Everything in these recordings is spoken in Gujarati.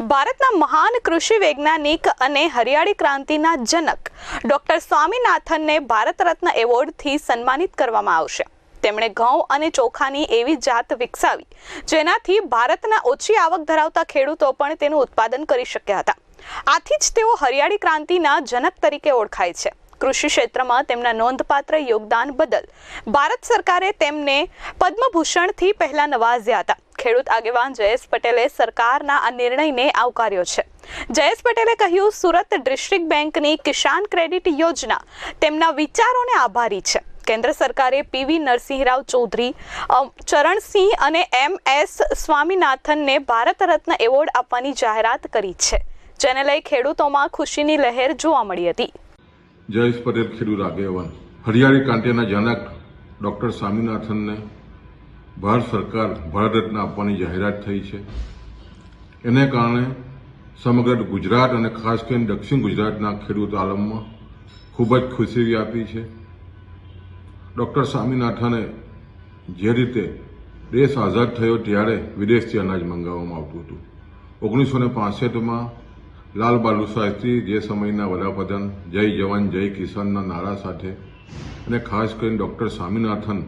ભારતના મહાન કૃષિ વૈજ્ઞાનિક અને હરિયાળી ક્રાંતિના જનક ડોક્ટર સ્વામીનાથનને ભારત રત્ન એવોર્ડથી સન્માનિત કરવામાં આવશે. તેમણે ઘઉં અને ચોખાની એવી જાત વિકસાવી, જેનાથી ભારતના ઓછી આવક ધરાવતા ખેડૂતો પણ તેનું ઉત્પાદન કરી શક્યા હતા. આથી જ તેઓ હરિયાળી ક્રાંતિના જનક તરીકે ઓળખાય છે. કૃષિ ક્ષેત્રમાં તેમના નોંધપાત્ર યોગદાન બદલ ભારત સરકારે તેમને પદ્મભૂષણથી પહેલા નવાજ્યા હતા. ખેડૂત આગેવાન જયેશ પટેલે સરકારના આ નિર્ણયને આવકાર્યો છે. જયેશ પટેલે કહ્યું, સુરત ડિસ્ટ્રિક્ટ બેંકની કિસાન ક્રેડિટ યોજના તેમના વિચારોને આભારી છે. કેન્દ્ર સરકારે પીવી નરસિંહરાવ ચૌધરી ચરણસિંહ અને M S સ્વામીનાથનને Bharat Ratna award આપવાની જાહેરાત કરી છે. જેને લઈ ખેડૂતોમાં ખુશીની લહેર જોવા મળી હતી. જયેશ પટેલ ખેડૂત આગેવાન. હરિયાળી ક્રાંતિના જનક ડૉક્ટર સ્વામિનાથનને ભારત સરકાર ભારત રત્ન આપવાની જાહેરાત થઈ છે. એને કારણે સમગ્ર ગુજરાત અને ખાસ કરીને દક્ષિણ ગુજરાતના ખેડૂત આલમમાં ખૂબ જ ખુશી વ્યાપી છે. ડૉક્ટર સ્વામિનાથને જે રીતે દેશ આઝાદ થયો ત્યારે વિદેશથી અનાજ મંગાવવામાં આવતું હતું. ઓગણીસો ને પાસઠમાં લાલ બહાદુર શાસ્ત્રી જે સમયના વડાપ્રધાન જય જવાન જય કિસાનના નારા સાથે અને ખાસ કરીને ડૉક્ટર સ્વામિનાથન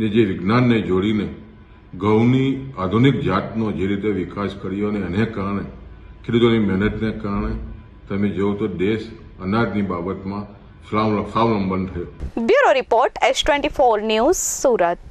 ને જે વિજ્ઞાનને જોડીને ઘઉંની આધુનિક જાતનો જે રીતે વિકાસ કર્યો અને એને કારણે ખેડૂતોની મહેનતને કારણે તમે જુઓ તો દેશ અનાજની બાબતમાં સ્વાવલંબન થયો. Bureau report S twenty four news Surat.